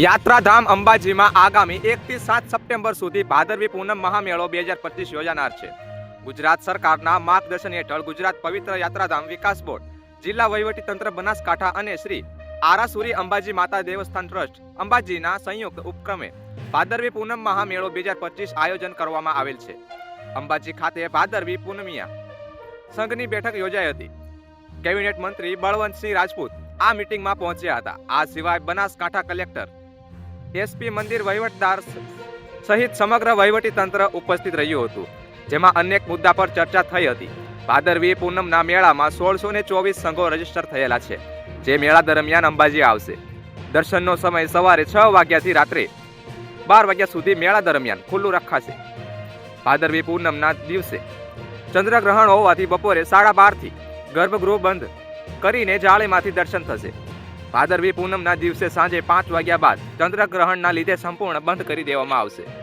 યાત્રાધામ અંબાજીમાં આગામી એકથી સાત સપ્ટેમ્બર સુધી ભાદરવી પૂનમ મહામેળો બે હજાર પચીસ યોજાનાર છે. ગુજરાત સરકારના માર્ગદર્શન હેઠળ ગુજરાત પવિત્ર યાત્રાધામ વિકાસ બોર્ડ, જિલ્લા વહીવટી તંત્ર બનાસકાંઠા અને શ્રી આરાસુરી અંબાજી માતા દેવસ્થાન ટ્રસ્ટ અંબાજીના સંયુક્ત ઉપક્રમે ભાદરવી પૂનમ મહામેળો બે હજાર પચીસ આયોજન કરવામાં આવેલ છે. અંબાજી ખાતે ભાદરવી પૂનમિયા સંઘની બેઠક યોજાઈ હતી. કેબિનેટ મંત્રી બળવંતસિંહ રાજપૂત આ મિટિંગમાં પહોંચ્યા હતા. આ સિવાય બનાસકાંઠા કલેક્ટર એસપી મંદિર વહીવટદાર સહિત સમગ્ર વહીવટી તંત્ર ઉપસ્થિત રહ્યું હતું, જેમાં અનેક મુદ્દા પર ચર્ચા થઈ હતી. ભાદરવી પૂનમના મેળામાં સોળસો ને ચોવીસ સંઘો રજિસ્ટર થયેલા છે, જે મેળા દરમિયાન અંબાજી આવશે. દર્શનનો સમય સવારે છ વાગ્યાથી રાત્રે બાર વાગ્યા સુધી મેળા દરમિયાન ખુલ્લું રખાશે. ભાદરવી પૂનમના દિવસે ચંદ્રગ્રહણ હોવાથી બપોરે સાડા બારથી ગર્ભગૃહ બંધ કરીને જાળીમાંથી દર્શન થશે. ભાદરવી પૂનમના દિવસે સાંજે પાંચ વાગ્યા બાદ ચંદ્રગ્રહણના લીધે સંપૂર્ણ બંધ કરી દેવામાં આવશે.